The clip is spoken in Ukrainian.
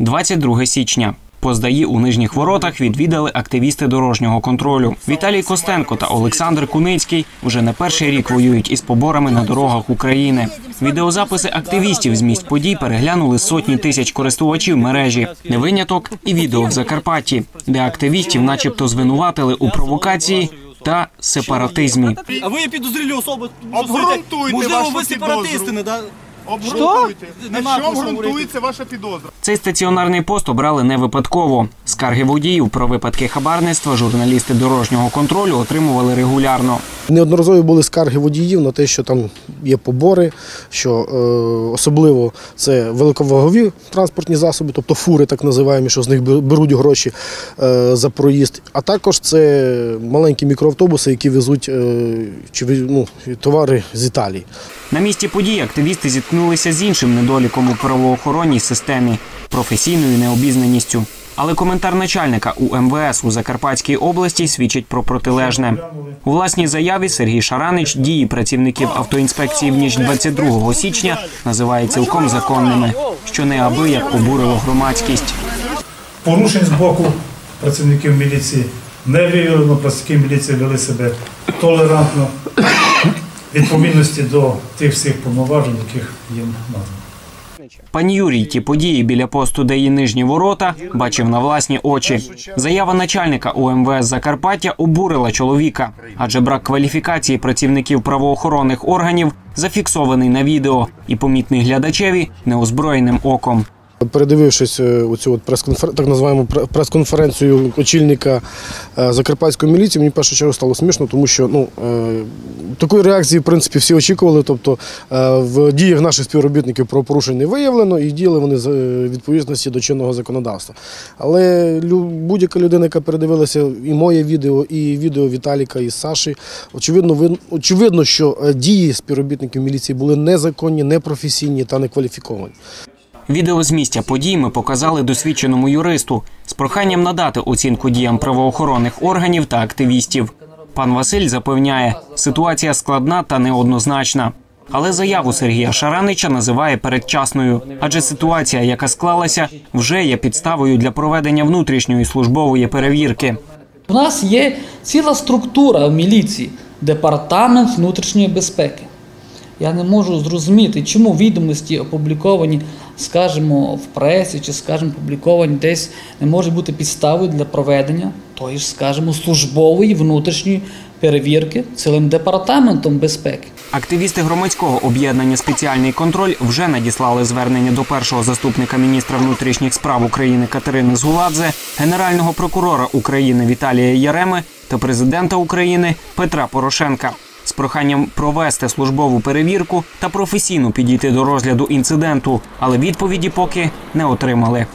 22 січня. Поздаї у нижніх воротах відвідали активісти дорожнього контролю. Віталій Костенко та Олександр Куницький вже не перший рік воюють із поборами на дорогах України. Відеозаписи активістів з місць подій переглянули сотні тисяч користувачів мережі. Не виняток і відео в Закарпатті, де активістів, начебто, звинуватили у провокації та сепаратизмі. А ви підозрілі особи. Обґрунтуйте Можливо, ви сепаратисти, не да? Обґрунтуйте. На чому що ґрунтується ваша підозра? Цей стаціонарний пост обрали не випадково. Скарги водіїв про випадки хабарництва журналісти дорожнього контролю отримували регулярно. Неодноразові були скарги водіїв на те, що там є побори, що е, особливо це великовагові транспортні засоби, тобто фури, так називаємо, що з них беруть гроші е, за проїзд. А також це маленькі мікроавтобуси, які везуть е, чи, ну, товари з Італії. На місці подій активісти зіткнулися з іншим недоліком у правоохоронній системі професійною необізнаністю. Але коментар начальника УМВС у Закарпатській області свідчить про протилежне. У власній заяві Сергій Шаранич дії працівників автоінспекції в ніч 22 січня називає цілком законними, що неабияк обурило громадськість. порушень з боку працівників міліції не виявлено, працівники міліції вели себе толерантно відповідності до тих всіх повноважень, яких їм надано. Пан Юрій ті події біля посту ДАІ Нижні Ворота бачив на власні очі. Заява начальника УМВС Закарпаття обурила чоловіка, адже брак кваліфікації працівників правоохоронних органів зафіксований на відео і помітний глядачеві неозброєним оком. Передивившись е, оцю от прес-конфер... так називаємо прес-конференцію очільника е, Закарпатської міліції, мені в першу чергу стало смішно, тому що ну, е, такої реакції, в принципі, всі очікували. Тобто е, в діях наших співробітників правопорушень не виявлено і діяли вони з е, відповідності до чинного законодавства. Але будь-яка людина, яка передивилася і моє відео, і відео Віталіка і Саші, очевидно, очевидно, що е, дії співробітників міліції були незаконні, непрофесійні та некваліфіковані. Відео з місця подій ми показали досвідченому юристу з проханням надати оцінку діям правоохоронних органів та активістів. Пан Василь запевняє, ситуація складна та неоднозначна. Але заяву Сергія Шаранича називає передчасною, адже ситуація, яка склалася, вже є підставою для проведення внутрішньої службової перевірки. У нас є ціла структура в міліції, департамент внутрішньої безпеки. Я не можу зрозуміти, чому відомості опубліковані, скажімо, в пресі чи, скажімо, публіковані десь не може бути підставою для проведення тої ж, скажімо, службової внутрішньої перевірки цілим департаментом безпеки. Активісти громадського об'єднання Спеціальний контроль вже надіслали звернення до першого заступника міністра внутрішніх справ України Катерини Згуладзе, генерального прокурора України Віталія Яреми та президента України Петра Порошенка з проханням провести службову перевірку та професійно підійти до розгляду інциденту, але відповіді поки не отримали.